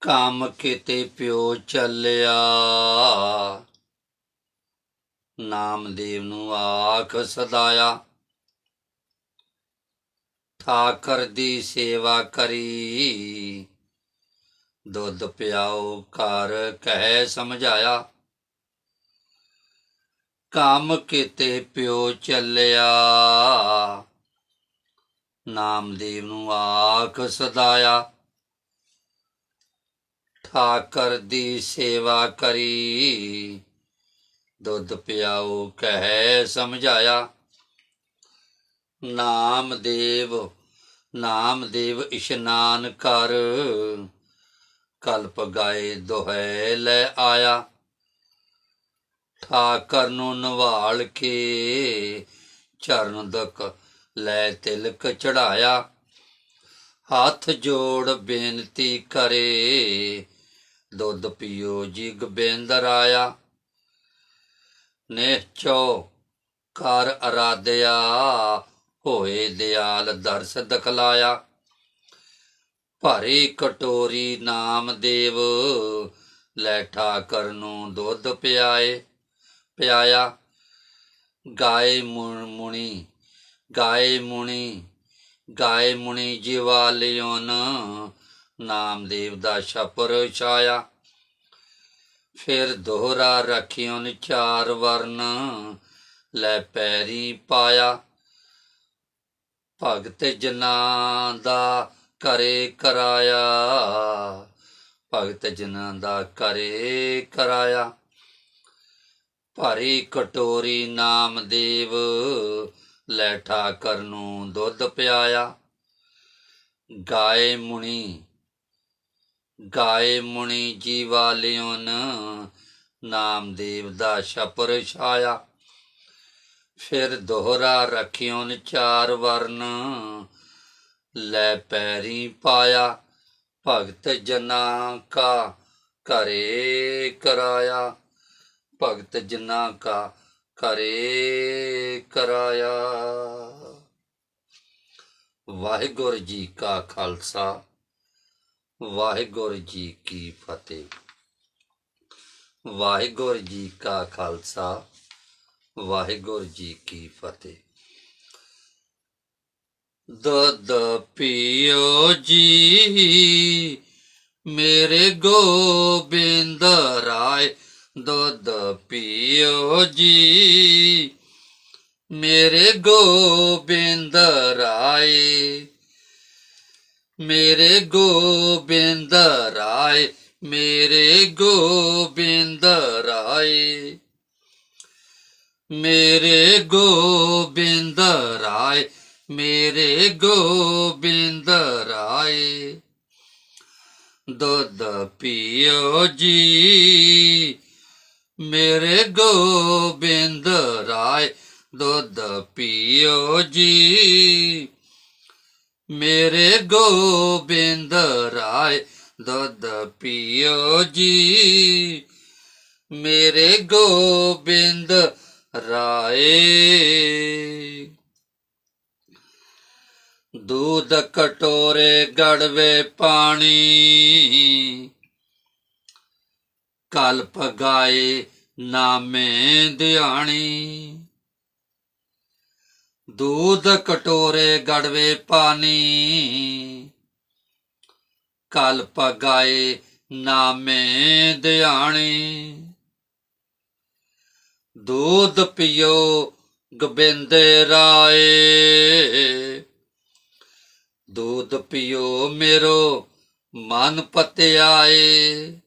ਕੰਮ ਕਿਤੇ ਪਿਓ ਚੱਲਿਆ। ਨਾਮਦੇਵ ਨੂੰ ਆਖ ਸਦਾਇਆ। ਠਾਕਰ ਦੀ ਸੇਵਾ ਕਰੀ। ਦੁੱਧ ਪਿਆਓ ਘਰ ਕਹਿ ਸਮਝਾਇਆ। ਕੰਮ ਕਿਤੇ ਪਿਓ ਚੱਲਿਆ। ਨਾਮਦੇਵ ਨੂੰ ਆਖ ਸਦਾਇਆ। ਠਾਕਰ ਦੀ ਸੇਵਾ ਕਰੀ। ਦੁੱਧ ਪਿਆਓ, ਕਹਿ ਸਮਝਾਇਆ। ਨਾਮਦੇਵ ਨਾਮਦੇਵ ਇਸ਼ਨਾਨ ਕਰ ਕਲਪ ਗਾਏ ਦੁਹੈ ਲੈ ਆਇਆ। ਠਾਕਰ ਨੂੰ ਨਵਾਲ ਕੇ ਚਰਨ ਦਕ ਲੈ ਤਿਲਕ ਚੜਾਇਆ। ਹੱਥ ਜੋੜ ਬੇਨਤੀ ਕਰੇ ਦੁੱਧ ਪੀਓ ਜੀ ਗੋਬਿੰਦਰ ਆਇਆ। ਨਿਹਚੋ ਕਰ ਅਰਾਧਿਆ, ਹੋਏ ਦਿਆਲ ਦਰਸ ਦਖਲਾਇਆ। ਭਰੀ ਕਟੋਰੀ ਨਾਮਦੇਵ ਲੈ ਠਾਕਰ ਨੂੰ ਦੁੱਧ ਪਿਆਏ, ਪਿਆਇਆ। ਗਾਏ ਮੁ- ਮੁਣੀ ਗਾਏ ਮੁਣੀ ਗਾਏ ਮੁਣੀ ਜਿਵਾਲਿਓਨ ਨਾਮਦੇਵ ਦਾ ਛਪਰ ਛਾਇਆ। ਫਿਰ ਦੋਹਰਾ ਰੱਖਿਓਨ ਚਾਰ ਵਰਨ ਲੈ ਪੈਰੀ ਪਾਇਆ। ਭਗਤ ਜਨਾਂ ਦਾ ਕਰੇ ਕਰਾਇਆ। ਭਗਤ ਜਨਾਂ ਦਾ ਕਰੇ ਕਰਾਇਆ। ਭਾਰੀ ਕਟੋਰੀ ਨਾਮਦੇਵ ਲੈ ਠਾਕਰ ਨੂੰ ਦੁੱਧ ਪਿਆਇਆ। ਗਾਏ ਮੁਨੀ ਗਾਏ ਮੁਣੀ ਜੀ ਵਾਲਿਓਨ ਨਾਮਦੇਵ ਦਾ ਛਪਰ ਛਾਇਆ। ਫਿਰ ਦੋਹਰਾ ਰਖਿਓਨ ਚਾਰ ਵਰਨ, ਲੈ ਪੈਰੀ ਪਾਇਆ, ਭਗਤ ਜਨਾ ਕਾ ਕਰੇ ਕਰਾਇਆ। ਭਗਤ ਜਨਾ ਕਾ ਕਰੇ ਕਰਾਇਆ। ਵਾਹਿਗੁਰੂ ਜੀ ਕਾ ਖਾਲਸਾ। ਵਾਹਿਗੁਰੂ ਜੀ ਕੀ ਫਤਿਹ। ਵਾਹਿਗੁਰੂ ਜੀ ਕਾ ਖਾਲਸਾ, ਵਾਹਿਗੁਰੂ ਜੀ ਕੀ ਫਤਿਹ। ਦੁੱਧ ਪੀਓ ਜੀ, ਮੇਰੇ ਗੋਬਿੰਦ ਰਾਏ। ਦੁੱਧ ਪੀਓ ਜੀ, ਮੇਰੇ ਗੋਬਿੰਦ ਰਾਏ। ਮੇਰੇ ਗੋਬਿੰਦ ਰਾਏ, ਮੇਰੇ ਗੋਬਿੰਦ ਰਾਏ। ਮੇਰੇ ਗੋਬਿੰਦ ਰਾਏ, ਮੇਰੇ ਗੋਬਿੰਦ ਰਾਏ। ਦੁੱਧ ਪੀਓ ਜੀ, ਮੇਰੇ ਗੋਬਿੰਦ ਰਾਏ, ਦੁੱਧ ਪੀਓ ਜੀ। ਮੇਰੇ ਗੋਬਿੰਦ ਰਾਏ ਦੁੱਧ ਪੀਓ ਜੀ ਮੇਰੇ ਗੋਬਿੰਦ ਰਾਏ दूध कटोरे गड़वे पानी कल्प गाए नामे ध्यानी ਦੂਧ ਕਟੋਰੇ ਗੜਵੇ ਪਾਣੀ। ਕਲਪ ਗਾਏ ਨਾਮੇ ਧਿਆਣੀ ਦੁੱਧ ਪਿਓ ਗੋਬਿੰਦ ਰਾਏ। ਦੁੱਧ ਪਿਓ ਮੇਰੋ ਮਨ ਪਤਿਆਏ।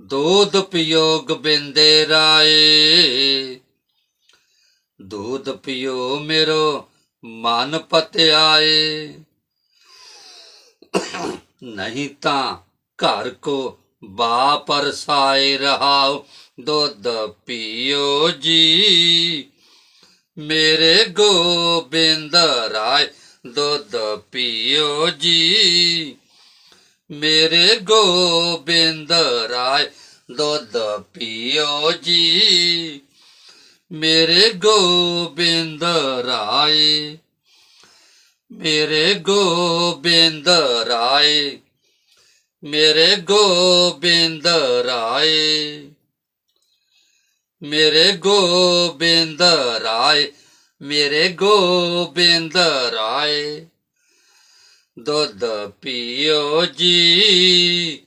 ਦੁੱਧ ਪਿਓ ਗੋਬਿੰਦ ਰਾਏ। दूध पियो मेरो मन पत्याए नहीं ता घर को बापर साए रहाओ दूध पियो जी ਮੇਰੇ ਗੋਬਿੰਦ ਰਾਏ ਦੁੱਧ ਪੀਓ ਜੀ ਮੇਰੇ ਗੋਬਿੰਦ ਰਾਏ ਦੁੱਧ ਪੀਓ ਜੀ ਮੇਰੇ ਗੋਬਿੰਦ ਰਾਏ, ਮੇਰੇ ਗੋਬਿੰਦ ਰਾਏ, ਮੇਰੇ ਗੋਬਿੰਦ ਰਾਏ, ਮੇਰੇ ਗੋਬਿੰਦ ਰਾਏ, ਮੇਰੇ ਗੋਬਿੰਦ ਰਾਏ। ਦੁੱਧ ਪੀਓ ਜੀ,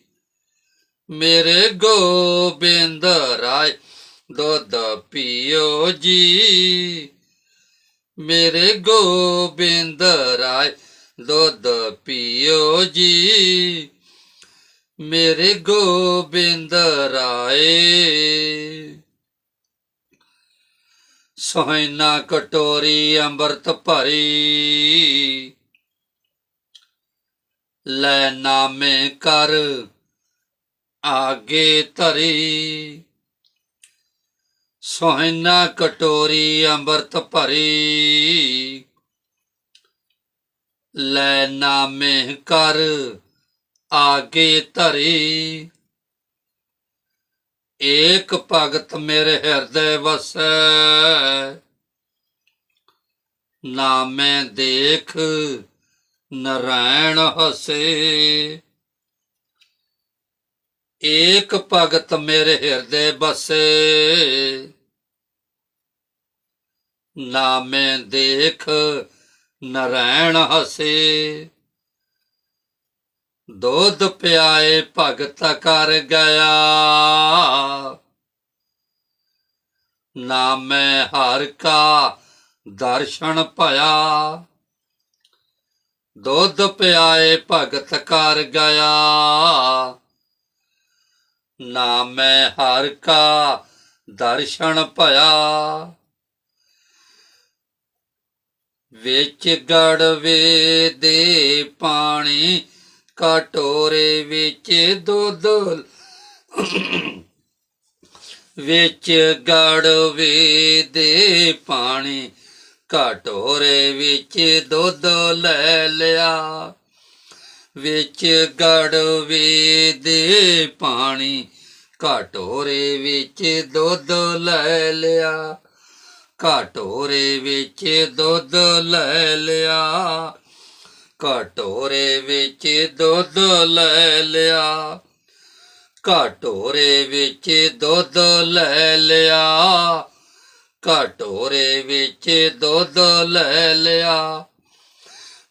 ਮੇਰੇ ਗੋਬਿੰਦ ਰਾਏ। ਦੁੱਧ ਪੀਓ ਜੀ। ਮੇਰੇ ਗੋਬਿੰਦ ਰਾਏ, ਦੁੱਧ ਪੀਓ ਜੀ। ਮੇਰੇ ਗੋਬਿੰਦ ਰਾਏ। ਸੋਹਣਾ ਕਟੋਰੀ ਅੰਮ੍ਰਿਤ ਭਰੀ। ਲੈ ਨਾਮੇ ਕਰ ਆਗੇ ਧਰੀ। ਸੋਹਿਨਾ ਕਟੋਰੀ ਅੰਮ੍ਰਿਤ ਭਰੀ। ਲੈ ਨਾਮੇ ਕਰ, ਆਗੇ ਧਰੀ। ਏਕ ਭਗਤ ਮੇਰੇ ਹਿਰਦੇ ਵਸੈ। ਨਾਮੇ ਦੇਖ ਨਰੈਣ ਹਸੇ। ਏਕ ਭਗਤ ਮੇਰੇ ਹਿਰਦੇ ਬਸੇ ਨਾਮੇ ਦੇਖ ਨਰੈਣ ਹਸੇ। ਦੁੱਧ ਪਿਆਏ, ਭਗਤ ਕਰ ਗਿਆ। ਨਾਮੇ ਹਰ ਕਾ ਦਰਸ਼ਨ ਭਇਆ ਦੁੱਧ ਪਿਆਏ, ਭਗਤ ਕਰ ਗਿਆ। ਨਾਮੈ ਹਰ ਕਾ ਦਰਸ਼ਨ ਭਇਆ ਵਿੱਚ ਗੜਵੇ ਦੇ ਪਾਣੀ, ਕਟੋਰੇ ਵਿੱਚ ਦੁੱਧ, ਵਿੱਚ ਗੜਵੇ ਦੇ ਪਾਣੀ, ਕਟੋਰੇ ਵਿੱਚ ਦੁੱਧ ਲੈ ਲਿਆ। ਵਿੱਚ ਗੜਵੇ ਦੇ ਪਾਣੀ, ਕਟੋਰੇ ਵਿੱਚ ਦੁੱਧ ਲੈ ਲਿਆ। ਘਟੋਰੇ ਵਿੱਚ ਦੁੱਧ ਲੈ ਲਿਆ। ਘਟੋਰੇ ਵਿੱਚ ਦੁੱਧ ਲੈ ਲਿਆ। ਘਟੋਰੇ ਵਿੱਚ ਦੁੱਧ ਲੈ ਲਿਆ। ਘਟੋਰੇ ਵਿੱਚ ਦੁੱਧ ਲੈ ਲਿਆ।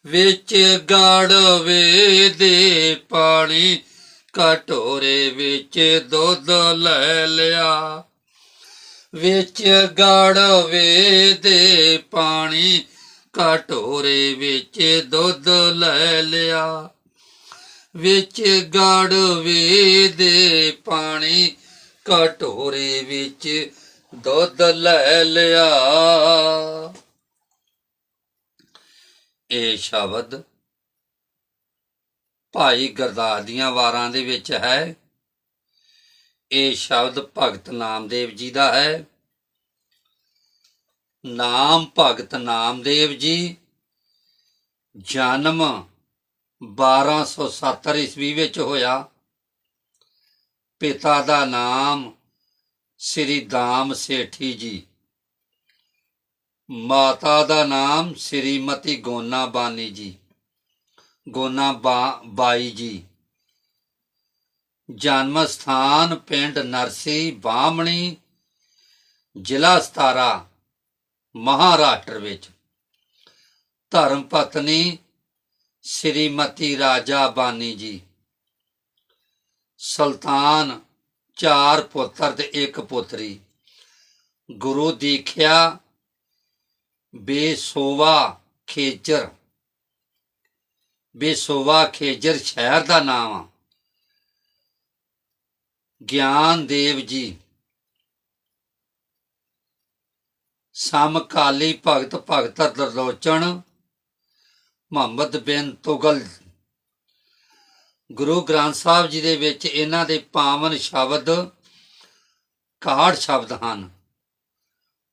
ਵਿੱਚ ਗੜਵੇ ਦੇ ਪਾਣੀ। ਕਟੋਰੇ ਵਿੱਚ ਦੁੱਧ ਲੈ ਲਿਆ। ਵਿੱਚ ਗੜਵੇ ਦੇ ਪਾਣੀ, ਕਟੋਰੇ ਵਿੱਚ ਦੁੱਧ ਲੈ ਲਿਆ। ਵਿੱਚ ਗੜਵੇ ਦੇ ਪਾਣੀ, ਕਟੋਰੇ ਵਿੱਚ ਦੁੱਧ ਲੈ ਲਿਆ। ਇਹ ਸ਼ਬਦ ਭਾਈ ਗੁਰਦਾਸ ਦੀਆਂ ਵਾਰਾਂ ਦੇ ਵਿੱਚ ਹੈ। ਇਹ ਸ਼ਬਦ ਭਗਤ ਨਾਮਦੇਵ ਜੀ ਦਾ ਹੈ। ਨਾਮ ਭਗਤ ਨਾਮਦੇਵ ਜੀ, ਜਨਮ 1270 ਈਸਵੀ ਵਿੱਚ ਹੋਇਆ। ਪਿਤਾ ਦਾ ਨਾਮ ਸ੍ਰੀ ਦਾਮ ਸੇਠੀ ਜੀ। ਮਾਤਾ ਦਾ ਨਾਮ ਸ੍ਰੀਮਤੀ ਗੋਨਾ ਬਾਨੀ ਜੀ ਗੋਨਾ ਬਾਈ ਜੀ। ਜਨਮ ਸਥਾਨ ਪਿੰਡ ਨਰਸੀ ਬਾਹਮਣੀ, ਜ਼ਿਲ੍ਹਾ ਸਤਾਰਾ, ਮਹਾਰਾਸ਼ਟਰ ਵਿੱਚ। ਧਰਮ ਪਤਨੀ ਸ੍ਰੀਮਤੀ ਰਾਜਾ ਬਾਨੀ ਜੀ। ਸੁਲਤਾਨ ਚਾਰ ਪੁੱਤਰ ਤੇ ਇੱਕ ਪੁੱਤਰੀ। ਗੁਰੂ ਦੀਖਿਆ ਬੇਸੋਵਾ ਖੇਜਰ। ਬੇਸੋਵਾ ਖੇਜਰ ਸ਼ਹਿਰ ਦਾ ਨਾਮ ਆ। ਗਿਆਨ ਦੇਵ ਜੀ। ਸਮਕਾਲੀ ਭਗਤ ਭਗਤ ਦਰਲੋਚਨ, ਮੁਹੰਮਦ ਬਿਨ ਤੁਗਲ। ਗੁਰੂ ਗ੍ਰੰਥ ਸਾਹਿਬ ਜੀ ਦੇ ਵਿੱਚ ਇਹਨਾਂ ਦੇ ਪਾਵਨ ਸ਼ਬਦ 61 ਸ਼ਬਦ ਹਨ।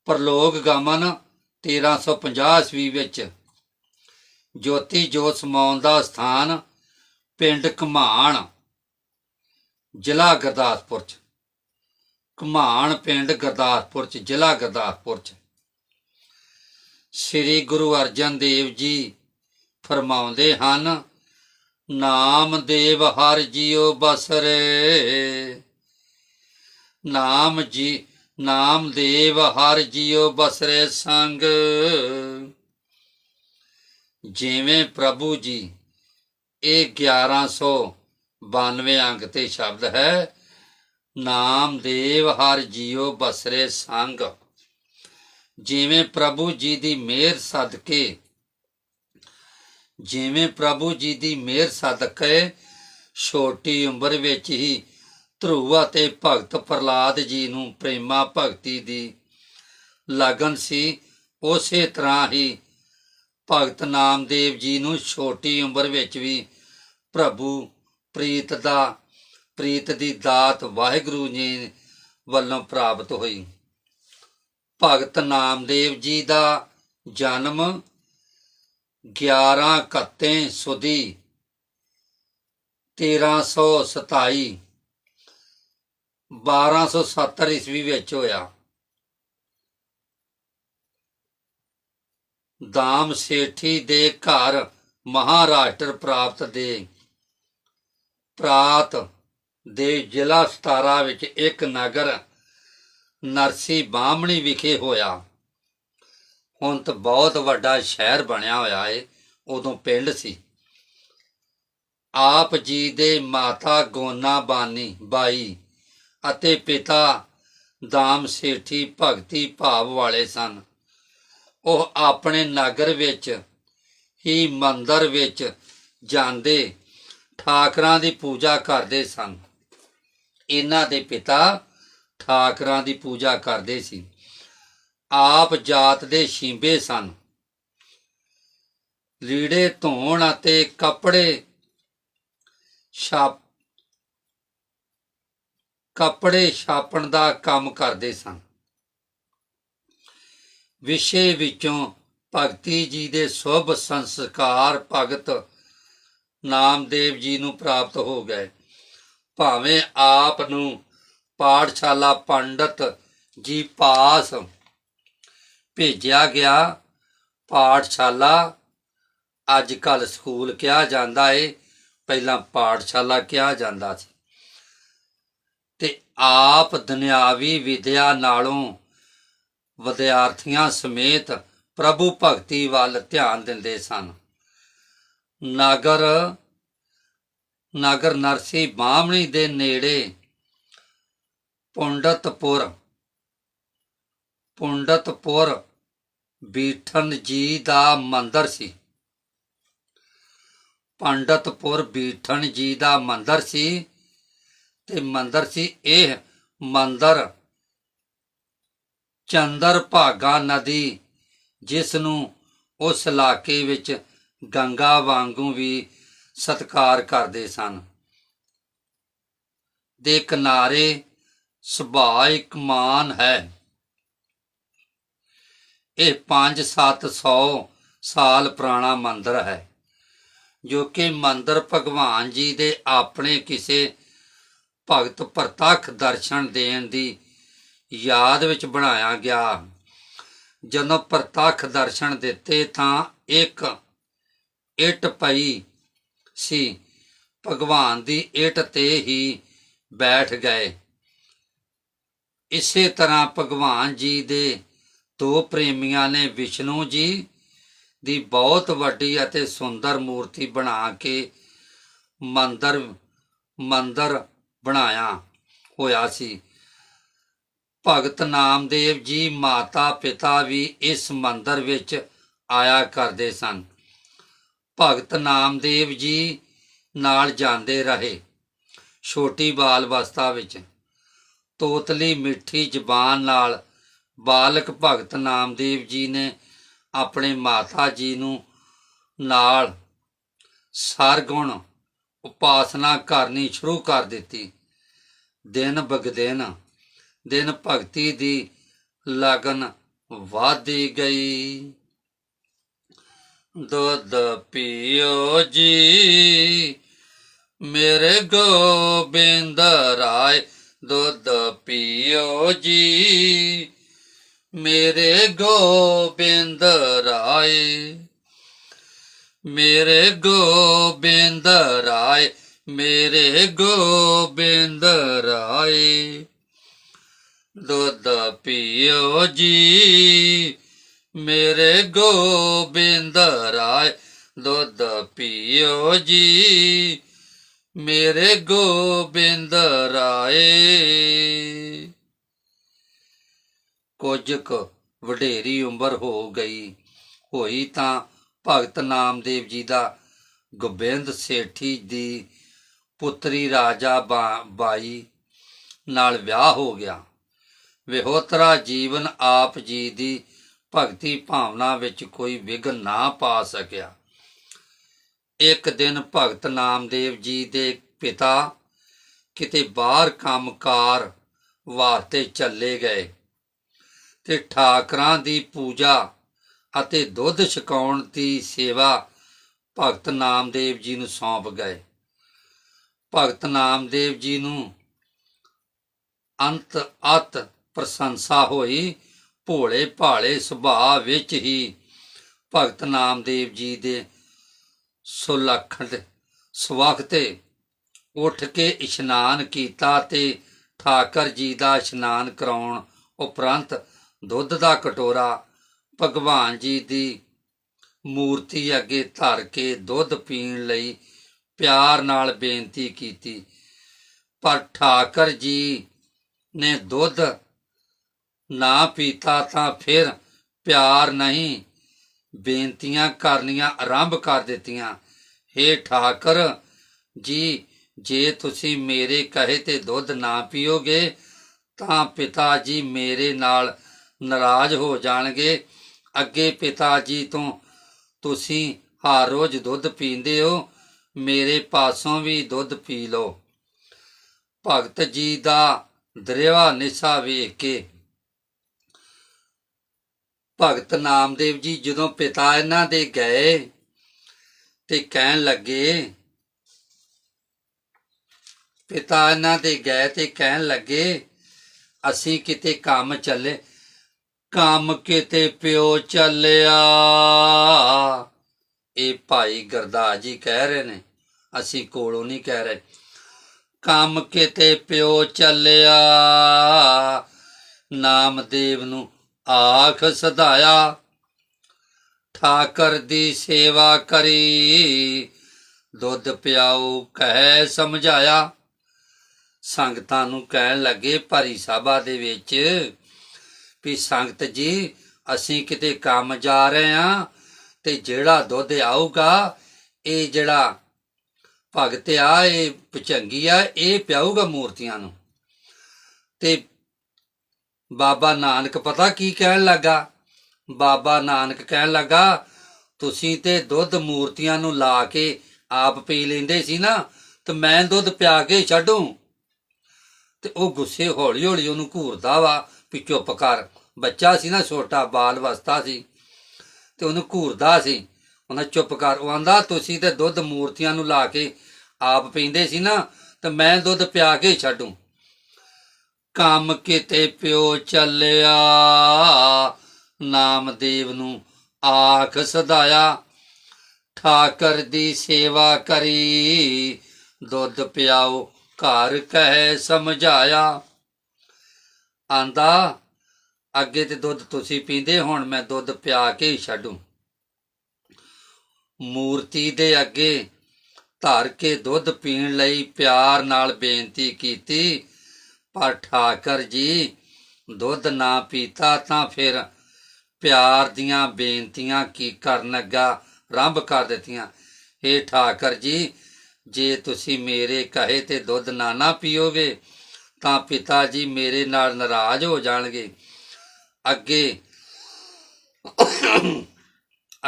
ਪ੍ਰਲੋਕ ਗਮਨ 1350 ਈਸਵੀ ਵਿੱਚ ਜੋਤੀ ਜੋਤ ਸਮਾਉਣ ਦਾ ਸਥਾਨ ਪਿੰਡ ਘਮਾਣ ਜ਼ਿਲ੍ਹਾ ਗੁਰਦਾਸਪੁਰ ਚ। ਘਮਾਣ ਪਿੰਡ ਗੁਰਦਾਸਪੁਰ ਚ, ਜ਼ਿਲ੍ਹਾ ਗੁਰਦਾਸਪੁਰ ਚ। ਸ੍ਰੀ ਗੁਰੂ ਅਰਜਨ ਦੇਵ ਜੀ ਫਰਮਾਉਂਦੇ ਹਨ, ਨਾਮ ਦੇਵ ਹਰ ਜਿਉ ਬਸਰੇ। ਨਾਮ ਜੀ, ਨਾਮ ਦੇਵ ਹਰ ਜਿਉ ਬਸਰੇ ਸੰਗ। ਜਿਵੇਂ ਪ੍ਰਭੂ ਜੀ, ਇਹ 1192 ਅੰਕ ਤੇ ਸ਼ਬਦ ਹੈ, ਨਾਮ ਦੇਵ ਹਰ ਜਿਉ ਬਸਰੇ ਸੰਗ। ਜਿਵੇਂ ਪ੍ਰਭੂ ਜੀ ਦੀ ਮਿਹਰ ਸਦਕੇ, ਜਿਵੇਂ ਪ੍ਰਭੂ ਜੀ ਦੀ ਮਿਹਰ ਸਦਕੇ, ਛੋਟੀ ਉਮਰ ਵਿੱਚ ਹੀ ਧਰੁਵ ਅਤੇ ਭਗਤ ਪ੍ਰਲਾਦ ਜੀ ਨੂੰ ਪ੍ਰੇਮਾ ਭਗਤੀ ਦੀ ਲਗਨ ਸੀ, ਉਸੇ ਤਰ੍ਹਾਂ ਹੀ ਭਗਤ ਨਾਮਦੇਵ ਜੀ ਨੂੰ ਛੋਟੀ ਉਮਰ ਵਿੱਚ ਵੀ ਪ੍ਰਭੂ ਪ੍ਰੀਤ ਦਾ, ਪ੍ਰੀਤ ਦੀ ਦਾਤ ਵਾਹਿਗੁਰੂ ਜੀ ਵੱਲੋਂ ਪ੍ਰਾਪਤ ਹੋਈ। ਭਗਤ ਨਾਮਦੇਵ ਜੀ ਦਾ ਜਨਮ 11 ਕੱਤੇ ਸੁਦੀ 1327 1270 ਈਸਵੀ ਵਿੱਚ ਹੋਇਆ। ਦਾਮ ਸੇਠੀ ਦੇ ਘਰ ਮਹਾਰਾਸ਼ਟਰ ਪ੍ਰਾਪਤ ਦੇ ਪ੍ਰਾਤ ਦੇ ਜ਼ਿਲ੍ਹਾ ਸਤਾਰਾ ਵਿੱਚ ਇੱਕ ਨਗਰ ਨਰਸੀ ਬਾਹਮਣੀ ਵਿਖੇ ਹੋਇਆ। ਹੁਣ ਤਾਂ ਬਹੁਤ ਵੱਡਾ ਸ਼ਹਿਰ ਬਣਿਆ ਹੋਇਆ ਏ, ਉਦੋਂ ਪਿੰਡ ਸੀ। ਆਪ ਜੀ ਦੇ ਮਾਤਾ ਗੋਨਾ ਬਾਨੀ ਬਾਈ ਅਤੇ ਪਿਤਾ ਦਾਮ ਸੇਠੀ ਭਗਤੀ ਭਾਵ ਵਾਲੇ ਸਨ। ਉਹ ਆਪਣੇ ਨਗਰ ਵਿੱਚ ਹੀ ਮੰਦਰ ਵਿੱਚ ਜਾਂਦੇ ਠਾਕਰਾਂ ਦੀ ਪੂਜਾ ਕਰਦੇ ਸਨ। ਇਹਨਾਂ ਦੇ ਪਿਤਾ ਠਾਕਰਾਂ ਦੀ ਪੂਜਾ ਕਰਦੇ ਸੀ। ਆਪ ਜਾਤ ਦੇ ਸ਼ੀਂਬੇ ਸਨ। ਲੀੜੇ, ਧੋਣ ਅਤੇ ਕੱਪੜੇ ਛਾਪ ਕੱਪੜੇ ਛਾਪਣ ਦਾ ਕੰਮ ਕਰਦੇ ਸਨ। ਵਿਸ਼ੇ ਵਿੱਚੋਂ ਭਗਤੀ ਜੀ ਦੇ ਸੁਭ ਸੰਸਕਾਰ ਭਗਤ ਨਾਮਦੇਵ ਜੀ ਨੂੰ ਪ੍ਰਾਪਤ ਹੋ ਗਏ। ਭਾਵੇਂ ਆਪ ਨੂੰ ਪਾਠਸ਼ਾਲਾ ਪੰਡਤ ਜੀ ਪਾਸ ਭੇਜਿਆ ਗਿਆ, ਪਾਠਸ਼ਾਲਾ ਅੱਜ ਕੱਲ ਸਕੂਲ ਕਿਹਾ ਜਾਂਦਾ ਏ, ਪਹਿਲਾਂ ਪਾਠਸ਼ਾਲਾ ਕਿਹਾ ਜਾਂਦਾ ਸੀ। ਤੇ ਆਪ ਦੁਨਿਆਵੀ ਵਿਦਿਆ ਨਾਲੋਂ ਵਿਦਿਆਰਥੀਆਂ ਸਮੇਤ ਪ੍ਰਭੂ ਭਗਤੀ ਵੱਲ ਧਿਆਨ ਦਿੰਦੇ ਸਨ। ਨਗਰ ਨਗਰ ਨਰਸੀ ਬਾਹਮਣੀ ਦੇ ਨੇੜੇ, ਪੁੰਡਤਪੁਰ ਪੁੰਡਤਪੁਰ ਬੀਠਨ ਜੀ ਦਾ ਮੰਦਰ ਸੀ। ਪੰਡਤਪੁਰ ਬੀਠਨ ਜੀ ਦਾ ਮੰਦਰ ਸੀ ਤੇ ਮੰਦਰ ਸੀ ਇਹ ਮੰਦਰ ਚੰਦਰ ਭਾਗਾ ਨਦੀ ਜਿਸ ਨੂੰ ਉਸ ਇਲਾਕੇ ਵਿੱਚ ਗੰਗਾ ਵਾਂਗੂ ਵੀ ਸਤਕਾਰ ਕਰਦੇ ਸਨ। ਦੇ ਕਿਨਾਰੇ ਸੁਭਾਇਕ ਮਾਨ ਹੈ। ਇਹ 5-700 ਸਾਲ ਪੁਰਾਣਾ ਮੰਦਿਰ ਹੈ, ਜੋ ਕਿ ਮੰਦਰ ਭਗਵਾਨ ਜੀ ਦੇ ਆਪਣੇ ਕਿਸੇ ਭਗਤ ਪ੍ਰਤੱਖ ਦਰਸ਼ਨ ਦੇਣ ਦੀ ਯਾਦ ਵਿੱਚ ਬਣਾਇਆ ਗਿਆ। ਜਦੋਂ ਪ੍ਰਤੱਖ ਦਰਸ਼ਨ ਦਿੱਤੇ ਤਾਂ ਇੱਕ ਇੱਟ ਪਈ ਸੀ। ਭਗਵਾਨ ਦੀ ਇੱਟ ਤੇ ਹੀ ਬੈਠ ਗਏ। ਇਸੇ ਤਰ੍ਹਾਂ ਭਗਵਾਨ ਜੀ ਦੇ ਦੋ ਪ੍ਰੇਮੀਆਂ ਨੇ ਵਿਸ਼ਨੂੰ ਜੀ ਦੀ ਬਹੁਤ ਵੱਡੀ ਅਤੇ ਸੁੰਦਰ ਮੂਰਤੀ ਬਣਾ ਕੇ ਮੰਦਰ ਮੰਦਰ ਬਣਾਇਆ ਹੋਇਆ ਸੀ। ਭਗਤ ਨਾਮਦੇਵ ਜੀ ਮਾਤਾ ਪਿਤਾ ਵੀ ਇਸ ਮੰਦਰ ਵਿੱਚ ਆਇਆ ਕਰਦੇ ਸਨ। ਭਗਤ ਨਾਮਦੇਵ ਜੀ ਨਾਲ ਜਾਂਦੇ ਰਹੇ। ਛੋਟੀ ਬਾਲ ਅਵਸਥਾ ਵਿੱਚ ਤੋਤਲੀ ਮਿੱਠੀ ਜ਼ਬਾਨ ਨਾਲ ਬਾਲਕ ਭਗਤ ਨਾਮਦੇਵ ਜੀ ਨੇ ਆਪਣੇ ਮਾਤਾ ਜੀ ਨੂੰ ਨਾਲ ਸਰਗੁਣ ਉਪਾਸਨਾ ਕਰਨੀ ਸ਼ੁਰੂ ਕਰ ਦਿੱਤੀ। ਦਿਨ ਬਗਦਿਨ ਦਿਨ ਭਗਤੀ ਦੀ ਲਗਨ ਵਧਦੀ ਗਈ। ਦੁੱਧ ਪੀਓ ਜੀ। ਮੇਰੇ ਗੋਬਿੰਦ ਰਾਏ, ਦੁੱਧ ਪੀਓ ਜੀ। ਮੇਰੇ ਗੋਬਿੰਦ ਰਾਏ, ਮੇਰੇ ਗੋਬਿੰਦ ਰਾਏ, ਮੇਰੇ ਗੋਬਿੰਦ ਰਾਏ। ਦੁੱਧ ਪੀਓ ਜੀ। ਮੇਰੇ ਗੋਬਿੰਦ ਰਾਏ, ਦੁੱਧ ਪੀਓ ਜੀ। ਮੇਰੇ ਗੋਬਿੰਦ ਰਾਏ। ਕੁਝ ਕੁ ਵਡੇਰੀ ਉਮਰ ਹੋ ਗਈ। ਹੋਈ ਤਾਂ ਭਗਤ ਨਾਮਦੇਵ ਜੀ ਦਾ ਗੋਬਿੰਦ ਸੇਠੀ ਦੀ ਪੁੱਤਰੀ ਰਾਜਾ ਬਾਈ ਨਾਲ ਵਿਆਹ ਹੋ ਗਿਆ। ਵਿਹੋਤਰਾ ਜੀਵਨ ਆਪ ਜੀ ਦੀ ਭਗਤੀ ਭਾਵਨਾ ਵਿੱਚ ਕੋਈ ਵਿਘਨ ਨਾ ਪਾ ਸਕਿਆ। ਇੱਕ ਦਿਨ ਭਗਤ ਨਾਮਦੇਵ ਜੀ ਦੇ ਪਿਤਾ ਕਿਤੇ ਬਾਹਰ ਕੰਮਕਾਰ ਵਾਸਤੇ ਚੱਲੇ ਗਏ ਤੇ ਠਾਕਰਾਂ ਦੀ ਪੂਜਾ ਅਤੇ ਦੁੱਧ ਛਕਾਉਣ ਦੀ ਸੇਵਾ ਭਗਤ ਨਾਮਦੇਵ ਜੀ ਨੂੰ ਸੌਂਪ ਗਏ। ਭਗਤ ਨਾਮਦੇਵ ਜੀ ਨੂੰ ਅੰਤ ਅਤ ਪ੍ਰਸ਼ੰਸਾ ਹੋਈ ਭੋਲੇ ਭਾਲੇ ਸੁਭਾਅ ਵਿੱਚ ਹੀ ਭਗਤ ਨਾਮਦੇਵ ਜੀ ਦੇ ਸੁਲੱਖਣ ਸਵਖਤੇ ਉੱਠ ਕੇ ਇਸ਼ਨਾਨ ਕੀਤਾ ਤੇ ਠਾਕਰ ਜੀ ਦਾ ਇਸ਼ਨਾਨ ਕਰਾਉਣ ਉਪਰੰਤ ਦੁੱਧ ਦਾ ਕਟੋਰਾ ਭਗਵਾਨ ਜੀ ਦੀ ਮੂਰਤੀ ਅੱਗੇ ਧਰ ਕੇ ਦੁੱਧ ਪੀਣ ਲਈ ਪਿਆਰ ਨਾਲ ਬੇਨਤੀ ਕੀਤੀ। ਪਰ ਠਾਕਰ ਜੀ ਨੇ ਦੁੱਧ ਨਾ ਪੀਤਾ ਤਾਂ ਫਿਰ ਪਿਆਰ ਨਹੀਂ। ਬੇਨਤੀਆਂ ਕਰਨੀਆਂ ਆਰੰਭ ਕਰ ਦਿੱਤੀਆਂ। ਹੇ ਠਾਕਰ ਜੀ, ਜੇ ਤੁਸੀਂ ਮੇਰੇ ਕਹੇ ਤੇ ਦੁੱਧ ਨਾ ਪੀਓਗੇ, ਤਾਂ ਪਿਤਾ ਜੀ ਮੇਰੇ ਨਾਲ ਨਾਰਾਜ਼ ਹੋ ਜਾਣਗੇ। ਅੱਗੇ ਪਿਤਾ ਜੀ ਤੋਂ, ਤੁਸੀਂ ਹਰ ਰੋਜ਼ ਦੁੱਧ ਪੀਂਦੇ ਹੋ, ਮੇਰੇ ਪਾਸੋਂ ਵੀ ਦੁੱਧ ਪੀ ਲਓ। ਭਗਤ ਜੀ ਦਾ ਦਰਿਆ ਨਿਸ਼ਾ ਵੇਖ ਕੇ ਭਗਤ ਨਾਮਦੇਵ ਜੀ ਜਦੋਂ ਪਿਤਾ ਇਹਨਾਂ ਦੇ ਗਏ ਤੇ ਕਹਿਣ ਲੱਗੇ, ਪਿਤਾ ਇਹਨਾਂ ਦੇ ਗਏ ਤੇ ਕਹਿਣ ਲੱਗੇ, ਅਸੀਂ ਕਿਤੇ ਕੰਮ ਚੱਲੇ, ਕੰਮ ਕਿਤੇ ਪਿਓ ਚੱਲਿਆ। ਇਹ ਭਾਈ ਗਰਦਾਸ ਜੀ ਕਹਿ ਰਹੇ ਨੇ, ਅਸੀਂ ਕੋਲੋਂ ਨਹੀਂ ਕਹਿ ਰਹੇ। ਕੰਮ ਕਿਤੇ ਪਿਓ ਚੱਲਿਆ, ਨਾਮਦੇਵ ਨੂੰ ਆਖ ਸਧਾਇਆ, ਠਾਕਰ ਦੀ ਸੇਵਾ ਕਰੀ। ਦੁੱਧ ਪਿਆਉ ਕਹਿ ਸਮਝਾਇਆ। ਸੰਗਤਾਂ ਨੂੰ ਕਹਿਣ ਲੱਗੇ ਭਰੀ ਸਭਾ ਦੇ ਵਿੱਚ ਵੀ, ਸੰਗਤ ਜੀ, ਅਸੀਂ ਕਿਤੇ ਕੰਮ ਜਾ ਰਹੇ ਹਾਂ ਤੇ ਜਿਹੜਾ ਦੁੱਧ ਆਊਗਾ, ਇਹ ਜਿਹੜਾ ਭਗਤ ਆ, ਇਹ ਪਚੰਗੀ ਆ, ਇਹ ਪਿਆਊਗਾ ਮੂਰਤੀਆਂ ਨੂੰ। ਤੇ ਬਾਬਾ ਨਾਨਕ, ਪਤਾ ਕੀ ਕਹਿਣ ਲੱਗਾ? ਬਾਬਾ ਨਾਨਕ ਕਹਿਣ ਲੱਗਾ, ਤੁਸੀਂ ਤੇ ਦੁੱਧ ਮੂਰਤੀਆਂ ਨੂੰ ਲਾ ਕੇ ਆਪ ਪੀ ਲੈਂਦੇ ਸੀ ਨਾ, ਤੇ ਮੈਂ ਦੁੱਧ ਪਿਆ ਕੇ ਛੱਡੂ। ਤੇ ਉਹ ਗੁੱਸੇ ਹੌਲੀ ਹੌਲੀ ਉਹਨੂੰ ਘੂਰਦਾ ਵਾ ਵੀ ਚੁੱਪ ਕਰ। ਬੱਚਾ ਸੀ ਨਾ, ਛੋਟਾ, ਬਾਲ ਅਵਸਥਾ ਸੀ। ਤੇ ਉਹਨੂੰ ਘੂਰਦਾ ਸੀ। ਉਹਨਾਂ ਚੁੱਪ ਕਰ, ਉਹ ਆਂਦਾ, ਤੁਸੀਂ ਤੇ ਦੁੱਧ ਮੂਰਤੀਆਂ ਨੂੰ ਲਾ ਕੇ ਆਪ ਪੀਂਦੇ ਸੀ ਨਾ, ਤੇ ਮੈਂ ਦੁੱਧ ਪਿਆ ਕੇ ਛੱਡੂ। ਕੰਮ ਕਿਤੇ ਪਿਓ ਚੱਲਿਆ। ਨਾਮਦੇਵ ਨੂੰ ਆਖ ਸਦਾਇਆ। ਠਾਕਰ ਦੀ ਸੇਵਾ ਕਰੀ। ਦੁੱਧ ਪਿਆਓ, ਘਰ ਕਹਿ ਸਮਝਾਇਆ। ਆਂਦਾ, ਅੱਗੇ ਤੇ ਦੁੱਧ ਤੁਸੀਂ ਪੀਂਦੇ ਹੁਣ, ਮੈਂ ਦੁੱਧ ਪਿਆ ਕੇ ਹੀ ਛੱਡੂ। ਮੂਰਤੀ ਦੇ ਅੱਗੇ ਧਰ ਕੇ ਦੁੱਧ ਪੀਣ ਲਈ ਪਿਆਰ ਨਾਲ ਬੇਨਤੀ ਕੀਤੀ। ਪਰ ਠਾਕਰ ਜੀ, ਦੁੱਧ ਨਾ ਪੀਤਾ ਤਾਂ ਫਿਰ ਪਿਆਰ ਦੀਆਂ ਬੇਨਤੀਆਂ ਕੀ ਕਰਨ ਲੱਗਾ? ਆਰੰਭ ਕਰ ਦਿੱਤੀਆਂ। ਏ ਠਾਕਰ ਜੀ, ਜੇ ਤੁਸੀਂ ਮੇਰੇ ਕਹੇ ਤੇ ਦੁੱਧ ਨਾ ਨਾ ਪੀਓਗੇ, ਤਾਂ ਪਿਤਾ ਜੀ ਮੇਰੇ ਨਾਲ ਨਾਰਾਜ਼ ਹੋ ਜਾਣਗੇ। ਅੱਗੇ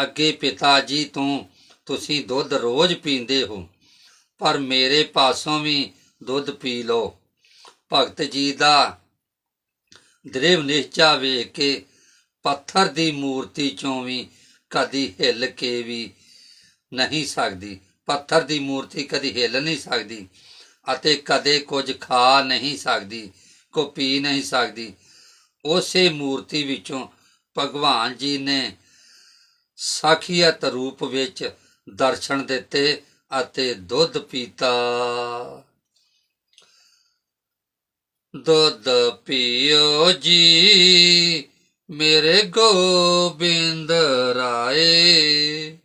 ਅੱਗੇ ਪਿਤਾ ਜੀ ਤੋਂ ਤੁਸੀਂ ਦੁੱਧ ਰੋਜ਼ ਪੀਂਦੇ ਹੋ, ਪਰ ਮੇਰੇ ਪਾਸੋਂ ਵੀ ਦੁੱਧ ਪੀ ਲਓ। ਭਗਤ ਜੀ ਦਾ ਦ੍ਰਿਵ ਨਿਸ਼ਚਾ ਵੇਖ ਕੇ ਪੱਥਰ ਦੀ ਮੂਰਤੀ ਚੋਂ ਵੀ ਕਦੀ ਹਿੱਲ ਕੇ ਵੀ ਨਹੀਂ ਸਕਦੀ। ਪੱਥਰ ਦੀ ਮੂਰਤੀ ਕਦੀ ਹਿੱਲ ਨਹੀਂ ਸਕਦੀ ਅਤੇ ਕਦੇ ਕੁਝ ਖਾ ਨਹੀਂ ਸਕਦੀ, ਕੋ ਪੀ ਨਹੀਂ ਸਕਦੀ। ਉਸੇ ਮੂਰਤੀ ਵਿੱਚੋਂ ਭਗਵਾਨ ਜੀ ਨੇ ਸਾਖੀਅਤ ਰੂਪ ਵਿੱਚ ਦਰਸ਼ਨ ਦਿੱਤੇ ਅਤੇ ਦੁੱਧ ਪੀਤਾ। ਦੁੱਧ ਪੀਓ ਜੀ, ਮੇਰੇ ਗੋਬਿੰਦ ਰਾਏ।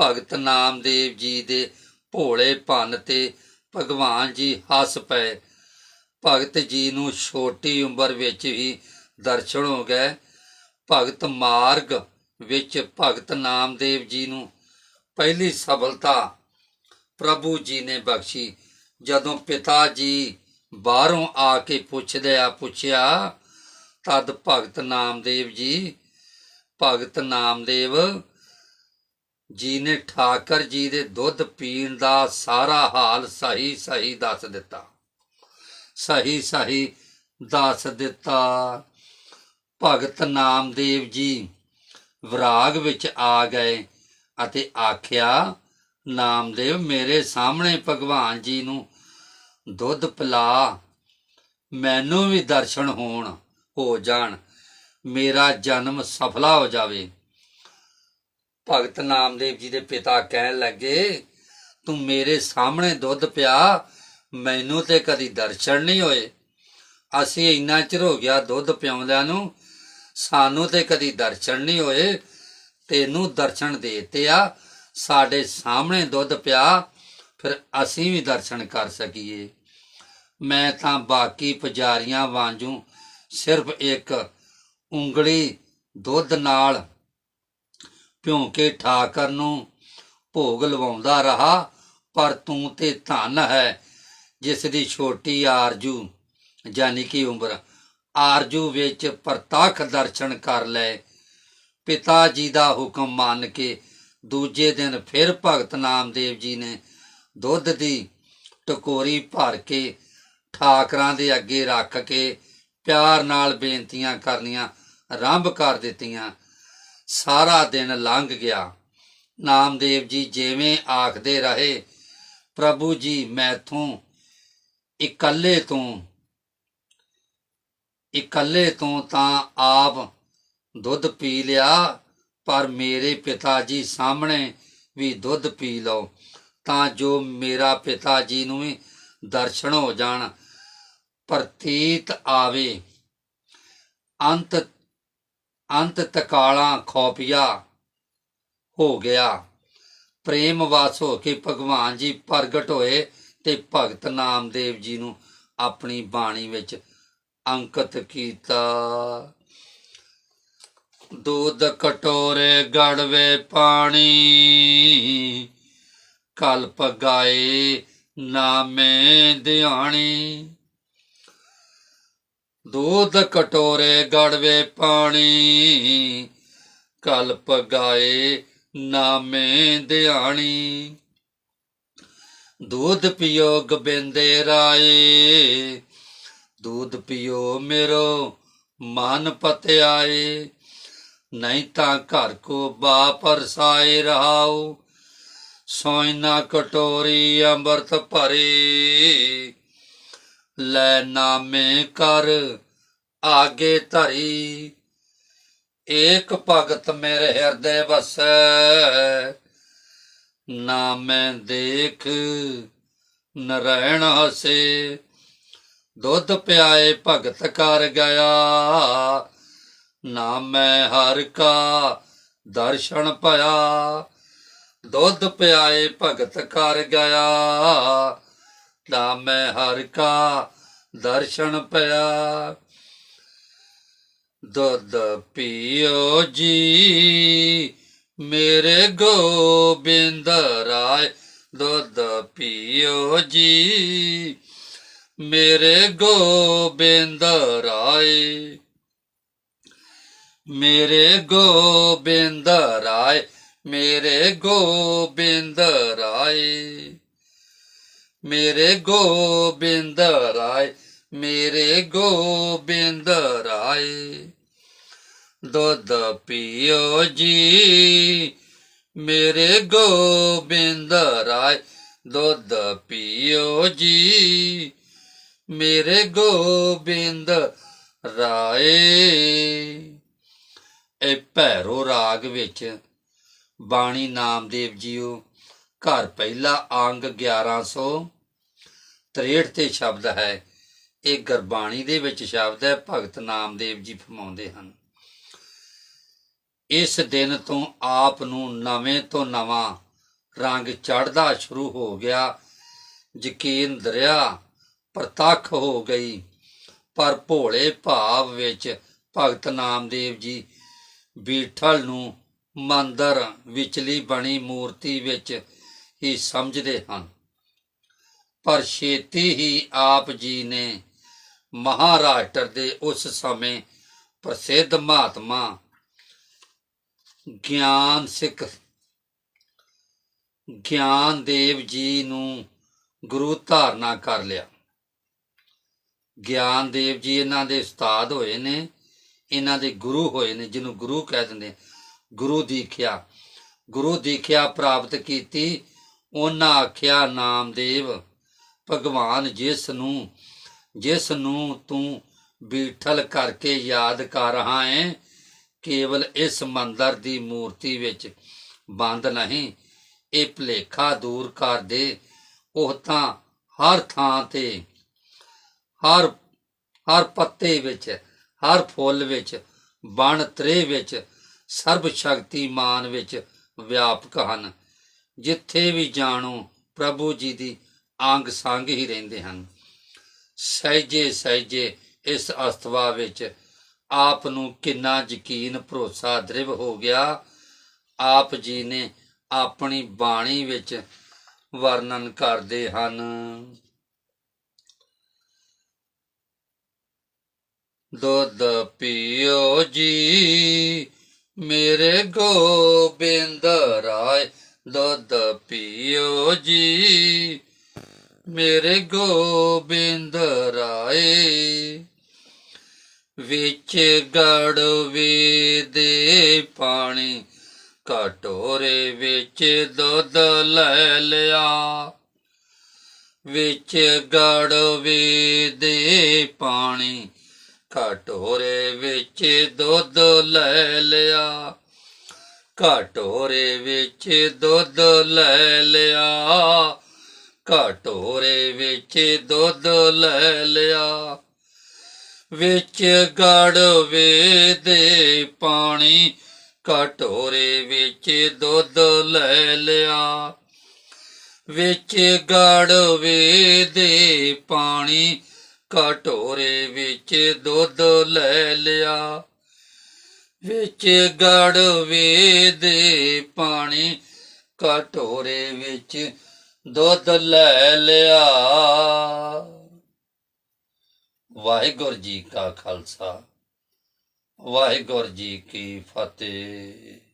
ਭਗਤ ਨਾਮਦੇਵ ਜੀ ਦੇ ਭੋਲੇ ਪਨ ਤੇ ਭਗਵਾਨ ਜੀ ਹੱਸ ਪਏ। ਭਗਤ ਜੀ ਨੂੰ ਛੋਟੀ ਉਮਰ ਵਿੱਚ ਹੀ ਦਰਸ਼ਨ ਹੋ ਗਏ। ਭਗਤ ਮਾਰਗ ਵਿੱਚ ਭਗਤ ਨਾਮਦੇਵ ਜੀ ਨੂੰ ਪਹਿਲੀ ਸਫਲਤਾ ਪ੍ਰਭੂ ਜੀ ਨੇ ਬਖਸ਼ੀ। ਜਦੋਂ ਪਿਤਾ ਜੀ ਬਾਹਰੋਂ ਆ ਕੇ ਪੁੱਛਦੇ ਆ, ਪੁੱਛਿਆ, ਤਦ ਭਗਤ ਨਾਮਦੇਵ ਜੀ, ਭਗਤ ਨਾਮਦੇਵ ਜੀ ਨੇ ਠਾਕਰ ਜੀ ਦੇ ਦੁੱਧ ਪੀਣ ਦਾ ਸਾਰਾ ਹਾਲ ਸਹੀ ਸਹੀ ਦੱਸ ਦਿੱਤਾ। ਸਹੀ ਸਹੀ ਦੱਸ ਦਿੱਤਾ। ਭਗਤ ਨਾਮਦੇਵ ਜੀ ਵਿਰਾਗ ਵਿੱਚ ਆ ਗਏ ਅਤੇ ਆਖਿਆ, ਨਾਮਦੇਵ ਮੇਰੇ ਸਾਹਮਣੇ ਭਗਵਾਨ ਜੀ ਨੂੰ ਦੁੱਧ ਪਿਲਾ, ਮੈਨੂੰ ਵੀ ਦਰਸ਼ਨ ਹੋਣ, ਹੋ ਜਾਣ, ਮੇਰਾ ਜਨਮ ਸਫਲਾ ਹੋ ਜਾਵੇ। ਭਗਤ ਨਾਮਦੇਵ ਜੀ ਦੇ ਪਿਤਾ ਕਹਿਣ ਲੱਗੇ, ਤੂੰ ਮੇਰੇ ਸਾਹਮਣੇ ਦੁੱਧ ਪਿਆ, ਮੈਨੂੰ ਤੇ ਕਦੀ ਦਰਸ਼ਨ ਨਹੀਂ ਹੋਏ। ਅਸੀਂ ਇੰਨਾ ਚਿਰ ਹੋ ਗਿਆ ਦੁੱਧ ਪਿਆਉਂਦਿਆਂ ਨੂੰ, ਸਾਨੂੰ ਤੇ ਕਦੀ ਦਰਸ਼ਨ ਨਹੀਂ ਹੋਏ। ਤੈਨੂੰ ਦਰਸ਼ਨ ਦੇਤੇ ਆ, ਸਾਡੇ ਸਾਹਮਣੇ ਦੁੱਧ ਪਿਆ, ਫਿਰ ਅਸੀਂ ਵੀ ਦਰਸ਼ਨ ਕਰ ਸਕੀਏ। ਮੈਂ ਤਾਂ ਬਾਕੀ ਪੁਜਾਰੀਆਂ ਵਾਂਝੂ ਸਿਰਫ ਇੱਕ ਉਂਗਲੀ ਦੁੱਧ ਨਾਲ ਭਿਉਂ ਕੇ ਠਾਕਰ ਨੂੰ ਭੋਗ ਲਵਾਉਂਦਾ ਰਹਾ, ਪਰ ਤੂੰ ਤੇ ਧਨ ਹੈ ਜਿਸ ਦੀ ਛੋਟੀ ਆਰਜੂ ਯਾਨੀ ਕਿ ਉਮਰ, ਆਰਜੂ ਵਿੱਚ ਪ੍ਰਤੱਖ ਦਰਸ਼ਨ ਕਰ ਲੈ। ਪਿਤਾ ਜੀ ਦਾ ਹੁਕਮ ਮੰਨ ਕੇ ਦੂਜੇ ਦਿਨ ਫਿਰ ਭਗਤ ਨਾਮਦੇਵ ਜੀ ਨੇ ਦੁੱਧ ਦੀ ਟਕੋਰੀ ਭਰ ਕੇ ਠਾਕਰਾਂ ਦੇ ਅੱਗੇ ਰੱਖ ਕੇ ਪਿਆਰ ਨਾਲ ਬੇਨਤੀਆਂ ਕਰਨੀਆਂ ਆਰੰਭ ਕਰ ਦਿੱਤੀਆਂ। ਸਾਰਾ ਦਿਨ ਲੰਘ ਗਿਆ। ਨਾਮਦੇਵ ਜੀ ਜਿਵੇਂ ਆਖਦੇ ਰਹੇ, ਪ੍ਰਭੂ ਜੀ, ਮੈਥੋਂ ਇਕੱਲੇ ਤੋਂ ਇਕੱਲੇ ਤੋਂ ਤਾਂ ਆਪ ਦੁੱਧ ਪੀ ਲਿਆ, ਪਰ ਮੇਰੇ ਪਿਤਾ ਜੀ ਸਾਹਮਣੇ ਵੀ ਦੁੱਧ ਪੀ ਲਓ, ਤਾਂ ਜੋ ਮੇਰਾ ਪਿਤਾ ਜੀ ਨੂੰ ਵੀ ਦਰਸ਼ਨ ਹੋ ਜਾਣ। ਪ੍ਰਤੀਤ ਆਵੇ। ਅੰਤ ਅੰਤ ਤਕਾਲਾ ਖੋਪਿਆ ਹੋ ਗਿਆ। ਪ੍ਰੇਮ ਵਾਸ ਹੋ ਕੇ ਭਗਵਾਨ ਜੀ ਪ੍ਰਗਟ ਹੋਏ ਤੇ ਭਗਤ ਨਾਮਦੇਵ ਜੀ ਨੂੰ ਆਪਣੀ ਬਾਣੀ ਵਿੱਚ ਅੰਕਿਤ ਕੀਤਾ। ਦੁੱਧ ਕਟੋਰੇ ਗੜਵੇ ਪਾਣੀ, ਕਲਪ ਗਾਏ ਨਾਮੇ ਧਿਆਣੀ ਦੁੱਧ ਕਟੋਰੇ ਗੜਵੇ ਪਾਣੀ, ਕਲਪ ਗਾਏ ਨਾਮੇ ਧਿਆਣੀ ਦੁੱਧ ਪਿਓ ਗੋਬਿੰਦੇ ਰਾਏ, ਦੁੱਧ ਪਿਓ ਮੇਰੋ ਮਨ ਪਤਿਆਏ। ਨਹੀਂ ਤਾਂ ਘਰ ਕੋ ਬਾਪਰ ਸਾਏ ਰਹਾਉ ਸੋਇਨਾ ਕਟੋਰੀ ਅੰਮ੍ਰਿਤ ਭਰੇ। ਲੈ ਨਾਮੇ ਕਰ, ਆਗੇ ਧਰੀ। ਏਕ ਭਗਤ ਮੇਰੇ ਹਿਰਦੇ ਵਸੈ, ਨਾਮੈ ਦੇਖ ਨਰੈਣ ਹਸੇ। ਦੁੱਧ ਪਿਆਏ ਭਗਤ ਕਰ ਗਿਆ, ਨਾਮੈ ਹਰ ਕਾ ਦਰਸ਼ਨ ਭਇਆ। ਦੁੱਧ ਪਿਆਏ ਭਗਤ ਕਰ ਗਿਆ ਨਾਮੈ ਹਰ ਕਾ ਦਰਸ਼ਨ ਪਿਆ। ਦੁੱਧ ਪੀਓ ਜੀ, ਮੇਰੇ ਗੋਬਿੰਦ ਰਾਏ। ਦੁੱਧ ਪੀਓ ਜੀ, ਮੇਰੇ ਗੋਬਿੰਦ ਰਾਏ। ਮੇਰੇ ਗੋਬਿੰਦ ਰਾਏ, ਮੇਰੇ ਗੋਬਿੰਦ ਰਾਏ। ਮੇਰੇ ਗੋਬਿੰਦ ਰਾਏ, ਮੇਰੇ ਗੋਬਿੰਦ ਰਾਏ। ਦੁੱਧ ਪੀਓ ਜੀ, ਮੇਰੇ ਗੋਬਿੰਦ ਰਾਏ। ਦੁੱਧ ਪੀਓ ਜੀ, ਮੇਰੇ ਗੋਬਿੰਦ ਰਾਏ। ਇਹ ਭੈਰੋ ਰਾਗ ਵਿੱਚ ਬਾਣੀ ਨਾਮਦੇਵ ਜੀਓ, ਘਰ ਪਹਿਲਾ ਅੰਗ 1163 ਤੇ ਸ਼ਬਦ ਹੈ। ਇਹ ਗੁਰਬਾਣੀ ਦੇ ਵਿੱਚ ਸ਼ਬਦ ਹੈ, ਭਗਤ ਨਾਮਦੇਵ ਜੀ ਫਰਮਾਉਂਦੇ ਹਨ। ਇਸ ਦਿਨ ਤੋਂ ਆਪ ਨੂੰ ਨਵੇਂ ਤੋਂ ਨਵਾਂ ਰੰਗ ਚੜ੍ਹਦਾ ਸ਼ੁਰੂ ਹੋ ਗਿਆ। ਯਕੀਨ ਦਰਿਆ ਪ੍ਰਤੱਖ ਹੋ ਗਈ। ਪਰ ਭੋਲੇ ਭਾਵ ਵਿੱਚ ਭਗਤ ਨਾਮਦੇਵ ਜੀ ਬੀਠਲ ਨੂੰ ਮੰਦਰ ਵਿਚਲੀ ਬਣੀ ਮੂਰਤੀ ਵਿੱਚ ਹੀ ਸਮਝਦੇ ਹਨ। ਪਰ ਛੇਤੀ ਹੀ ਆਪ ਜੀ ਨੇ ਮਹਾਰਾਸ਼ਟਰ ਦੇ ਉਸ ਸਮੇਂ ਪ੍ਰਸਿੱਧ ਮਹਾਤਮਾ ਗਿਆਨ ਸਿੱਖ ਗਿਆਨ ਦੇਵ ਜੀ ਨੂੰ ਗੁਰੂ ਧਾਰਨਾ ਕਰ ਲਿਆ। ਗਿਆਨ ਦੇਵ ਜੀ ਇਹਨਾਂ ਦੇ ਉਸਤਾਦ ਹੋਏ ਨੇ, ਇਹਨਾਂ ਦੇ ਗੁਰੂ ਹੋਏ ਨੇ, ਜਿਹਨੂੰ ਗੁਰੂ ਕਹਿ ਦਿੰਦੇ ਗੁਰੂ ਦੀਖਿਆ ਗੁਰੂ ਦੀਖਿਆ ਪ੍ਰਾਪਤ ਕੀਤੀ, ਉਹਨਾਂ ਆਖਿਆ, ਨਾਮਦੇਵ ਭਗਵਾਨ ਜਿਸ ਨੂੰ ਜਿਸ ਨੂੰ ਤੂੰ ਬੀਠਲ ਕਰਕੇ ਯਾਦ ਕਰ ਰਹਾ ਹੈ, ਕੇਵਲ ਇਸ ਮੰਦਰ ਦੀ ਮੂਰਤੀ ਵਿੱਚ ਬੰਦ ਨਹੀਂ, ਇਹ ਭਲੇਖਾ ਦੂਰ ਕਰ ਦੇ। ਉਹ ਤਾਂ ਹਰ ਥਾਂ ਤੇ, ਹਰ ਹਰ ਪੱਤੇ ਵਿੱਚ, ਹਰ ਫੁੱਲ ਵਿੱਚ ਬਣ ਤਰੇ ਵਿੱਚ ਸਰਬ ਸ਼ਕਤੀਮਾਨ ਵਿੱਚ ਵਿਆਪਕ ਹਨ। ਜਿੱਥੇ ਵੀ ਜਾਣੋ, ਪ੍ਰਭੂ ਜੀ ਦੀ ਅੰਗ ਸੰਗ ਹੀ ਰਹਿੰਦੇ ਹਨ। ਸਹਿਜੇ ਸਹਿਜੇ ਇਸ ਅਸਤਵਾ ਵਿੱਚ ਆਪ ਨੂੰ ਕਿੰਨਾ ਯਕੀਨ ਭਰੋਸਾ ਦ੍ਰਿਵ ਹੋ ਗਿਆ। ਆਪ ਜੀ ਨੇ ਆਪਣੀ ਬਾਣੀ ਵਿੱਚ ਵਰਣਨ ਕਰਦੇ ਹਨ। ਦੁੱਧ ਪੀਓ ਜੀ, ਮੇਰੇ ਗੋਬਿੰਦ ਰਾਏ। ਦੁੱਧ ਪੀਓ ਜੀ ਮੇਰੇ ਗੋਬਿੰਦ ਰਾਏ, ਵਿੱਚ ਗੜਵੇ ਦੇ ਪਾਣੀ, ਕਟੋਰੇ ਵਿੱਚ ਦੁੱਧ ਲੈ ਲਿਆ। ਵਿੱਚ ਗੜਵੇ ਦੇ ਪਾਣੀ, ਕਟੋਰੇ ਵਿੱਚ ਦੁੱਧ ਲੈ ਲਿਆ। ਕਟੋਰੇ ਵਿੱਚ ਦੁੱਧ ਲੈ ਲਿਆ। ਕਟੋਰੇ ਵਿੱਚ ਦੁੱਧ ਲੈ ਲਿਆ, ਵਿੱਚ ਗੜਵੇ ਦੇ ਪਾਣੀ, ਕਟੋਰੇ ਵਿੱਚ ਦੁੱਧ ਲੈ ਲਿਆ, ਵਿੱਚ ਗੜਵੇ ਦੇ ਪਾਣੀ, ਕਟੋਰੇ ਵਿੱਚ ਦੁੱਧ ਲੈ ਲਿਆ, ਵਿੱਚ ਗੜਵੇ ਦੇ ਪਾਣੀ, ਕਟੋਰੇ ਵਿੱਚ ਦੁੱਧ ਲੈ ਲਿਆ। ਵਾਹਿਗੁਰੂ ਜੀ ਕਾ ਖਾਲਸਾ ਵਾਹਿਗੁਰੂ ਜੀ ਕੀ ਫਤਿਹ।